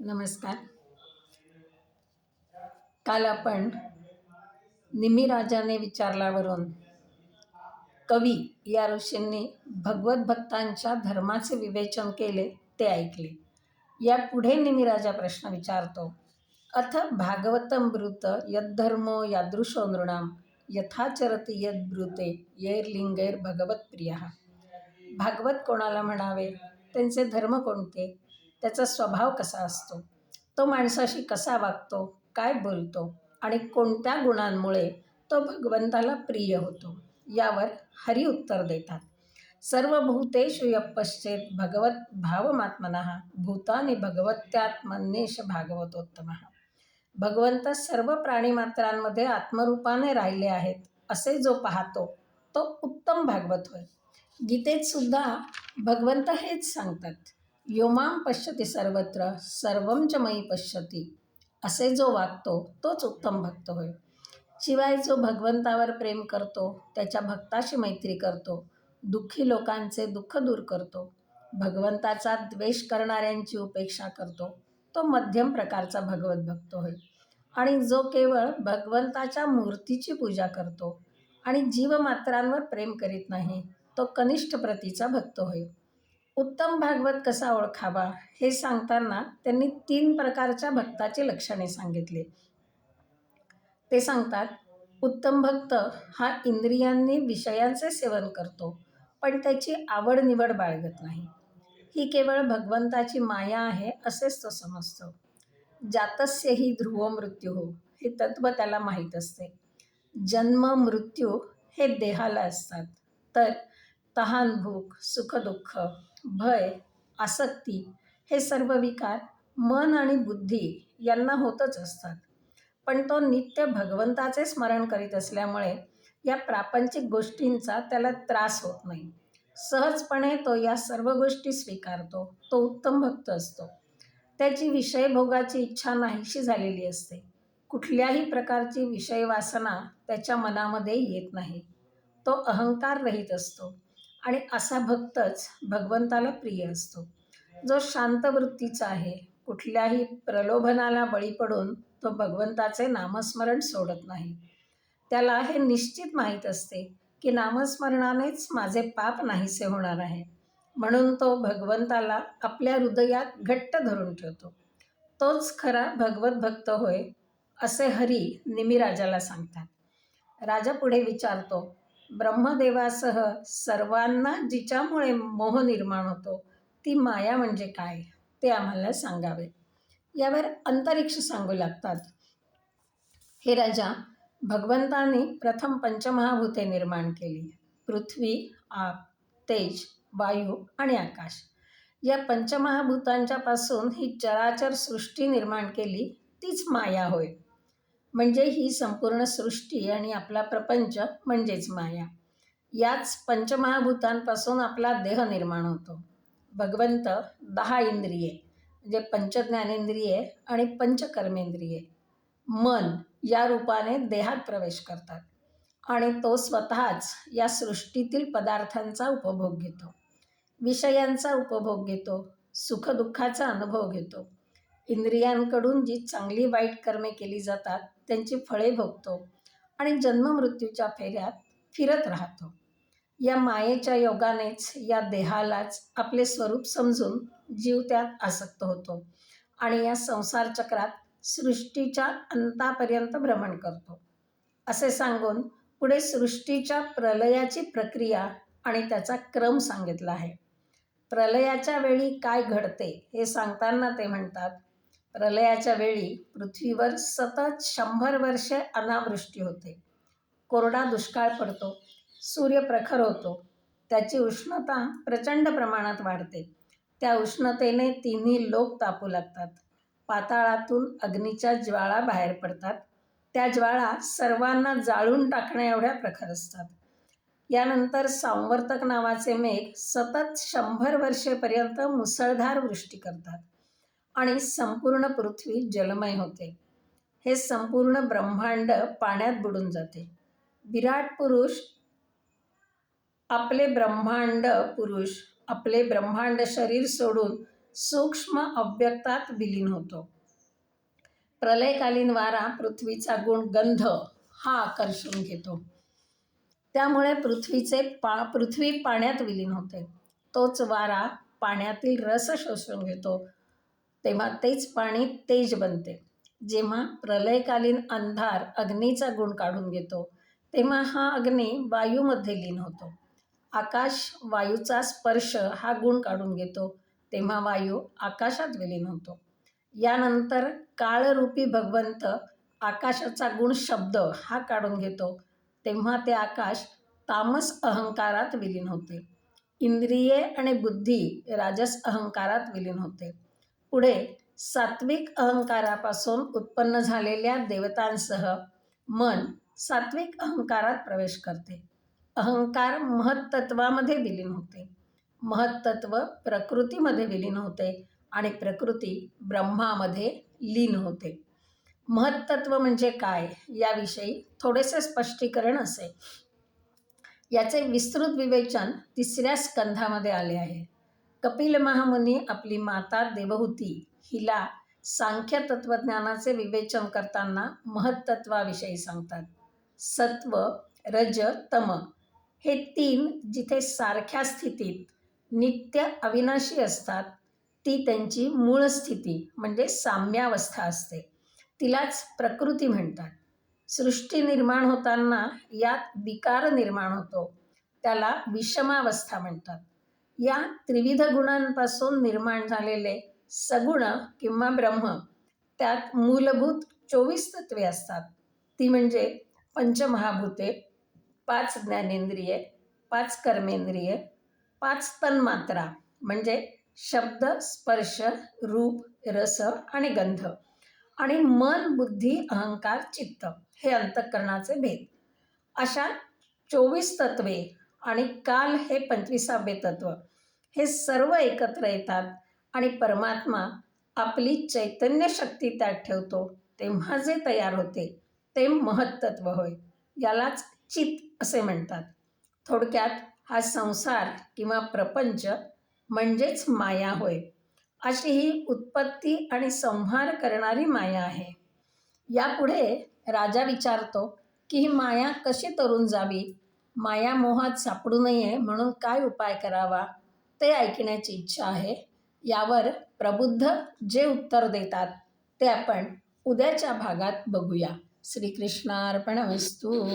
नमस्कार. काल आपण निमिराजाने विचारल्यावरून कवी या ऋषींनी भगवत भक्तांच्या धर्माचे विवेचन केले ते ऐकले. या पुढे निमिराजा प्रश्न विचारतो अथ भागवतम ब्रूत यद्धर्मो यादृशो नृणाम यथाचरती यद्ब्रूते यैर्लिंगैर भगवत प्रिय भागवत कोणाला म्हणावे? त्यांचे धर्म कोणते? त्याचा स्वभाव कसा असतो? तो माणसाशी कसा वागतो? काय बोलतो? आणि कोणत्या गुणांमुळे तो भगवंताला प्रिय होतो? यावर हरी उत्तर देतात. सर्व भूतेषु यपश्चेत भगवत भावमात्मना भूतानी भगवत्यात्मनेश भागवतोत्तम. भगवंत सर्व प्राणीमात्रांमध्ये आत्मरूपाने राहिले आहेत असे जो पाहतो तो उत्तम भागवत होय. गीतेत सुद्धा भगवंत हेच सांगतात. योमाम पश्यती सर्वत्र सर्वम च मयी पश्यती. असे जो वागतो तोच उत्तम भक्त होय. शिवाय जो भगवंतावर प्रेम करतो त्याच्या भक्ताशी मैत्री करतो दुःखी लोकांचे दुःख दूर करतो भगवंताचा द्वेष करणाऱ्यांची उपेक्षा करतो तो मध्यम प्रकारचा भगवत भक्त होय. आणि जो केवळ भगवंताच्या मूर्तीची पूजा करतो आणि जीवमात्रांवर प्रेम करीत नाही तो कनिष्ठ प्रतीचा भक्त होय. उत्तम भागवत कसा ओळखावा हे सांगताना त्यांनी तीन प्रकारच्या भक्ताची लक्षणे सांगितले. ते सांगतात उत्तम भक्त हा इंद्रियांनी विषयांचे सेवन करतो पण त्याची आवड निवड बाळगत नाही. ही केवळ भगवंताची माया आहे असेच तो समजतो. जातस्य ही ध्रुव मृत्यू हो हे तत्व त्याला माहीत असते. जन्म मृत्यू हे देहाला असतात. तर तहान भूक सुखदुःख भय आसक्ती हे सर्व विकार मन आणि बुद्धी यांना होतच असतात. पण तो नित्य भगवंताचे स्मरण करीत असल्यामुळे या प्रापंचिक गोष्टींचा त्याला त्रास होत नाही. सहजपणे तो या सर्व गोष्टी स्वीकारतो. तो उत्तम भक्त असतो. त्याची विषयभोगाची इच्छा नाहीशी झालेली असते. कुठल्याही प्रकारची विषय वासना त्याच्या मनामध्ये येत नाही. तो अहंकार रहित असतो. आणि असा भक्तच भगवंताला प्रिय असतो. जो शांत वृत्तीचा आहे कुठल्याही प्रलोभनाला बळी पडून तो भगवंताचे नामस्मरण सोडत नाही. त्याला हे निश्चित माहीत असते की नामस्मरणानेच माझे पाप नाहीसे होणार आहे. म्हणून तो भगवंताला आपल्या हृदयात घट्ट धरून ठेवतो. तोच खरा भगवत भक्त होय असे हरी निमिराजाला सांगतात. राजा पुढे विचारतो ब्रह्मदेवासह सर्वांना जिच्यामुळे मोह निर्माण होतो ती माया म्हणजे काय ते आम्हाला सांगावे. यावर अंतरिक्ष सांगू लागतात. हे राजा भगवंताने प्रथम पंचमहाभूते निर्माण केली. पृथ्वी आप तेज वायू आणि आकाश. या पंचमहाभूतांच्या पासून ही चराचर सृष्टी निर्माण केली तीच माया होय. म्हणजे ही संपूर्ण सृष्टी आणि आपला प्रपंच म्हणजेच माया. याच पंचमहाभूतांपासून आपला देह निर्माण होतो. भगवंत दहा इंद्रिये म्हणजे पंचज्ञानेंद्रिये आणि पंचकर्मेंद्रिये मन या रूपाने देहात प्रवेश करतात आणि तो स्वतःच या सृष्टीतील पदार्थांचा उपभोग घेतो. विषयांचा उपभोग घेतो सुखदुःखाचा अनुभव घेतो. इंद्रियांकडून जी चांगली वाईट कर्मे केली जातात त्यांची फळे भोगतो आणि जन्ममृत्यूच्या फेऱ्यात फिरत राहतो. या मायेच्या योगानेच या देहालाच आपले स्वरूप समजून जीव त्यात आसक्त होतो आणि या संसार चक्रात सृष्टीच्या अंतापर्यंत भ्रमण करतो. असे सांगून पुढे सृष्टीच्या प्रलयाची प्रक्रिया आणि त्याचा क्रम सांगितला आहे. प्रलयाच्या वेळी काय घडते हे सांगताना ते म्हणतात प्रलयाच्या वेळी पृथ्वीवर सतत शंभर वर्षे अनावृष्टी होते. कोरडा दुष्काळ पडतो सूर्य प्रखर होतो त्याची उष्णता प्रचंड प्रमाणात वाढते. त्या उष्णतेने तिन्ही लोक तापू लागतात. पाताळातून अग्नीच्या ज्वाळा बाहेर पडतात. त्या ज्वाळा सर्वांना जाळून टाकण्या एवढ्या प्रखर असतात. यानंतर सांवर्तक नावाचे मेघ सतत शंभर वर्षेपर्यंत मुसळधार वृष्टी करतात. आणि संपूर्ण पृथ्वी जलमय होते. हे संपूर्ण ब्रह्मांड पाण्यात बुडून जाते. विराट पुरुष आपले ब्रह्मांड पुरुष आपले ब्रह्मांड शरीर सोडून सूक्ष्म अव्यक्तात विलीन होतो. प्रलयकालीन वारा पृथ्वीचा गुण गंध हा आकर्षून घेतो. त्यामुळे पृथ्वीचे पा पृथ्वी पाण्यात विलीन होते. तोच वारा पाण्यातील रस शोषून घेतो. तेव्हा तेच पाणी तेज बनते. जेव्हा प्रलयकालीन अंधार अग्नीचा गुण काढून घेतो तेव्हा हा अग्नी वायूमध्ये लीन होतो. आकाश वायूचा स्पर्श हा गुण काढून घेतो तेव्हा वायू आकाशात विलीन होतो. यानंतर काळरूपी भगवंत आकाशाचा गुण शब्द हा काढून घेतो तेव्हा ते आकाश तामस अहंकारात विलीन होते. इंद्रिये आणि बुद्धी राजस अहंकारात विलीन होते. पुढे सात्विक अहंकारापासून उत्पन्न झालेल्या देवतांसह मन सात्विक अहंकारात प्रवेश करते. अहंकार महत्त्वामध्ये विलीन होते. महत्त्व प्रकृतीमध्ये विलीन होते आणि प्रकृती ब्रह्मामध्ये लीन होते. महत्त्व म्हणजे काय याविषयी थोडेसे स्पष्टीकरण असे. याचे विस्तृत विवेचन तिसऱ्या स्कंधामध्ये आले आहे. कपिल महामुनी आपली माता देवहूती. हिला सांख्य तत्वज्ञानाचे विवेचन करताना महत्त्वाविषयी सांगतात. सत्व रज तम हे तीन जिथे सारख्या स्थितीत नित्य अविनाशी असतात ती त्यांची मूळ स्थिती म्हणजे साम्यावस्था असते. तिलाच प्रकृती म्हणतात. सृष्टी निर्माण होताना यात विकार निर्माण होतो. त्याला विषमावस्था म्हणतात. या त्रिविध गुणांपासून निर्माण झालेले सगुण किंवा ब्रह्म त्यात मूलभूत चोवीस तत्वे असतात. ती म्हणजे पंचमहाभूते पाच ज्ञानेंद्रिये पाच कर्मेंद्रिये पाच तन्मात्रा म्हणजे शब्द स्पर्श रूप रस आणि गंध आणि मन बुद्धी अहंकार चित्त हे अंतःकरणाचे भेद. अशा चोवीस तत्वे आणि काल हे पंचवीसावे तत्व हे सर्व एकत्र येतात आणि परमात्मा आपली चैतन्य शक्ती त्यात ठेवतो तेव्हा जे तयार होते ते महत्त्व होय. यालाच चित असे म्हणतात. थोडक्यात हा संसार किंवा प्रपंच म्हणजेच माया होय. अशी ही उत्पत्ती आणि संहार करणारी माया आहे. यापुढे राजा विचारतो की ही माया कशी तरून जावी? माया मोहात सापडू नये म्हणून काय उपाय करावा? ते ऐकण्याची इच्छा आहे. यावर प्रबुद्ध जे उत्तर देतात ते आपण उद्याच्या भागात बघूया. श्रीकृष्णार्पणमस्तू.